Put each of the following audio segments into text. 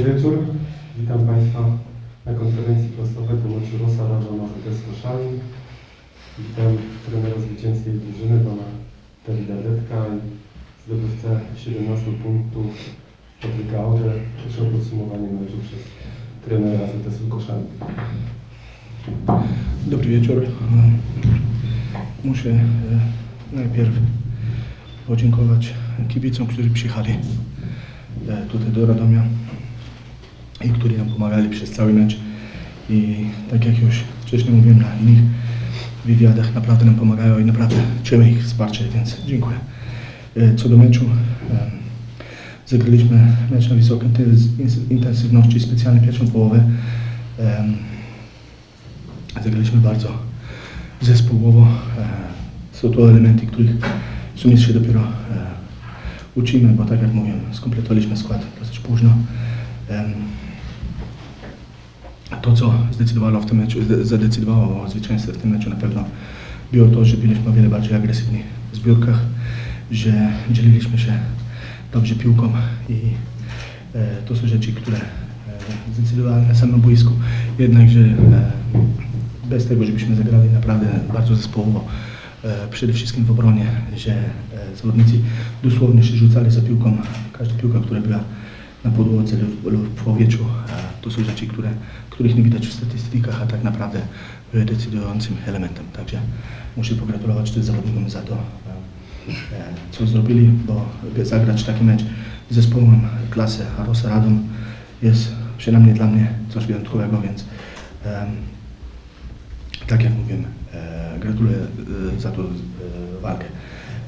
Dobry wieczór. Witam Państwa na konferencji prasowej do meczu Rosa Rada na ZS Koszalin. Witam trenera zwycięskiej drużyny, pana Dawida Detka i zdobywcę 17 punktów Patryka Aurę. Proszę o podsumowanie meczu przez trenera ZS Koszalin. Dobry wieczór. Muszę e, najpierw podziękować kibicom, którzy przyjechali e, tutaj do Radomia i którzy nam pomagali przez cały mecz. I tak jak już wcześniej mówiłem na innych wywiadach, naprawdę nam pomagają i naprawdę czujemy ich wsparcie, więc dziękuję. E, Co do meczu, zagraliśmy mecz na wysokiej intens- intensywności, specjalnie pierwszą połowę. Zagraliśmy bardzo zespołowo. E, Są to elementy, których w sumie się dopiero e, uczymy, bo tak jak mówię, skompletowaliśmy skład dosyć późno. To, co zdecydowało w tym meczu, zadecydowało o zwycięstwie w tym meczu na pewno było to, że byliśmy o wiele bardziej agresywni w zbiórkach, że dzieliliśmy się dobrze piłką i e, to są rzeczy, które e, zdecydowały na samym boisku. Jednakże e, bez tego, żebyśmy zagrali naprawdę bardzo zespołowo, e, przede wszystkim w obronie, że e, zawodnicy dosłownie się rzucali za piłką. Każda piłka, która była na podłodze lub, w powietrzu, to są rzeczy, które, których nie widać w statystykach, a tak naprawdę były decydującym elementem. Także muszę pogratulować tym zawodnikom za to, e, e, co zrobili, bo zagrać taki mecz z zespołem klasy Arosa Radom jest przynajmniej dla mnie coś wyjątkowego, więc tak jak mówiłem, e, gratuluję e, za tą e, walkę.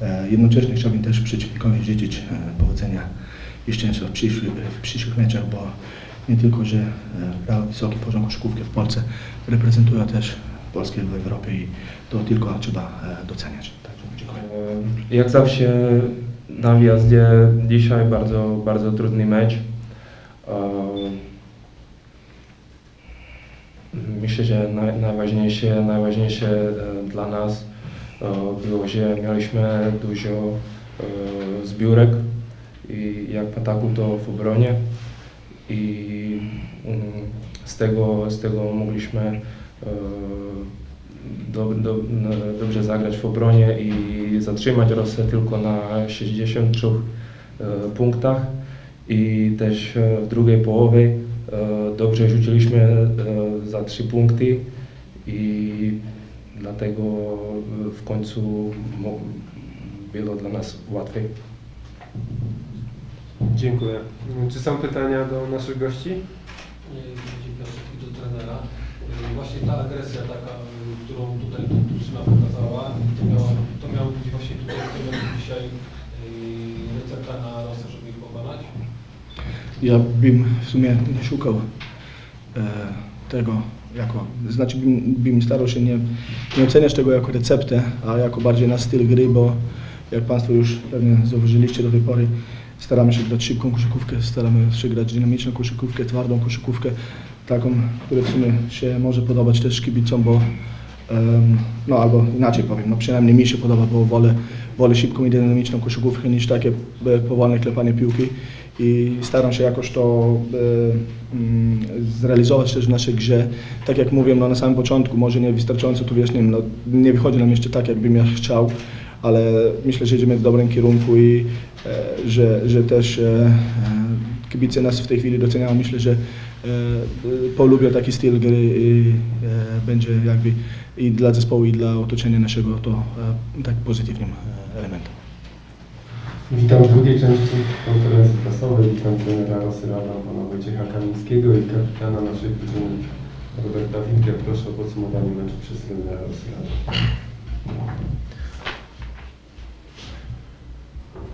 E, jednocześnie chciałbym też przeciwnikowi życzyć e, powodzenia szczęścia w w przyszłych meczach, bo nie tylko, że e, grał wysoki poziom koszykówki w Polsce, reprezentują też Polskę w Europie i to tylko trzeba e, doceniać. Także dziękuję. E, Jak zawsze na wjeździe dzisiaj bardzo, bardzo trudny mecz. E, Myślę, że naj, najważniejsze, najważniejsze e, dla nas e, było, że mieliśmy dużo e, zbiórek i jak w ataku to w obronie i mm, z tego, z tego mogliśmy e, do, do, dobrze zagrać w obronie i zatrzymać Rosję tylko na 63 e, punktach i też e, w drugiej połowie dobrze rzuciliśmy za 3 punkty i dlatego w końcu było dla nas łatwiej. Dziękuję. Czy są pytania do naszych gości? Dzień dobry do trenera. Y, Właśnie ta agresja taka, y, którą tutaj drużyna pokazała, to miała, to miało być właśnie tutaj dzisiaj y, recepta na Rosję, żeby ich pokonać. Ja bym w sumie nie szukał e, tego jako, znaczy bym, bym starał się nie, nie oceniać tego jako receptę, a jako bardziej na styl gry, bo jak Państwo już pewnie zauważyliście do tej pory, staramy się grać szybką koszykówkę, staramy się grać dynamiczną koszykówkę, twardą koszykówkę, taką, która w sumie się może podobać też kibicom, bo no albo inaczej powiem, no przynajmniej mi się podoba, bo wolę, wolę szybką i dynamiczną koszykówkę niż takie e, powolne klepanie piłki i staram się jakoś to e, mm, zrealizować też w naszej grze. Tak jak mówiłem no, na samym początku, może nie wystarczająco tu wiesz, nie, no, nie wychodzi nam jeszcze tak, jakbym ja chciał, ale myślę, że idziemy w dobrym kierunku i e, że, że też e, e, kibice nas w tej chwili doceniają. Myślę, że polubią taki styl gry i będzie jakby i dla zespołu, i dla otoczenia naszego to tak pozytywnym elementem. Witam w drugiej części konferencji prasowej. Witam trenera Rosy Rada, pana Wojciecha Kamińskiego i kapitana naszej drużyny Roberta Winkę. Proszę o podsumowanie meczu przez trenera Rosy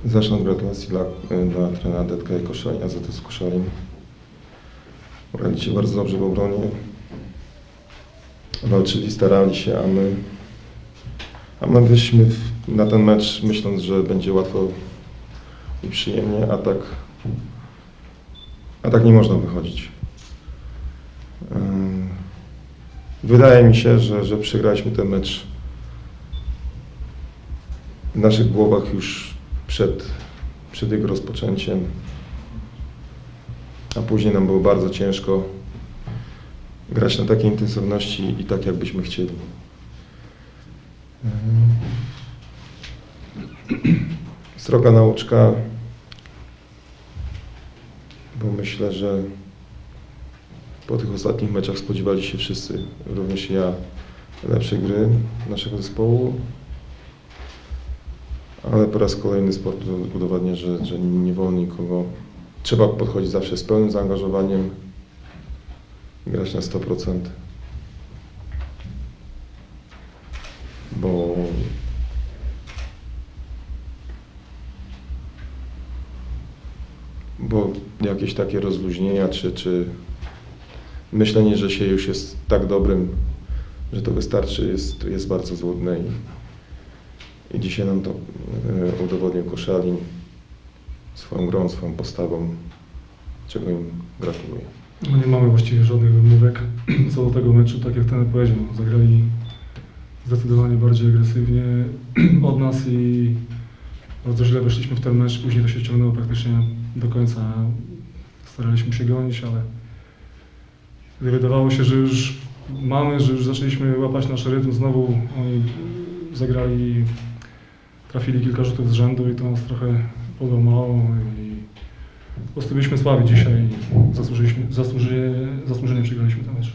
Zacznę od gratulacji dla, dla trenera Detka i Koszalin, AZS Koszalin. Graliście bardzo dobrze w obronie. Walczyli, starali się, a my, a my wyszliśmy w, na ten mecz myśląc, że będzie łatwo i przyjemnie, a tak, a tak nie można wychodzić. Wydaje mi się, że, że przegraliśmy ten mecz w naszych głowach już przed, przed jego rozpoczęciem. a później nam było bardzo ciężko grać na takiej intensywności i tak, jakbyśmy chcieli. Sroga nauczka, bo myślę, że po tych ostatnich meczach spodziewali się wszyscy, również ja, lepszej gry naszego zespołu. Ale po raz kolejny sport udowadnia, że, że nie wolno nikogo. Trzeba podchodzić zawsze z pełnym zaangażowaniem, grać na 100%. Bo bo jakieś takie rozluźnienia, czy, czy myślenie, że się już jest tak dobrym, że to wystarczy, jest, jest bardzo złudne i, i dzisiaj nam to e, udowodnił Koszalin swoją grą, swoją postawą, czego im gratuluję. No nie mamy właściwie żadnych wymówek co do tego meczu, tak jak ten powiedział. Zagrali zdecydowanie bardziej agresywnie od nas i bardzo źle weszliśmy w ten mecz. Później to się ciągnęło praktycznie do końca. Staraliśmy się gonić, ale gdy wydawało się, że już mamy, że już zaczęliśmy łapać nasz rytm, znowu oni zagrali, trafili kilka rzutów z rzędu i to nas trochę podłamało i po prostu byliśmy słabi dzisiaj i zasłużyliśmy, zasłuży, zasłużenie przegraliśmy ten mecz.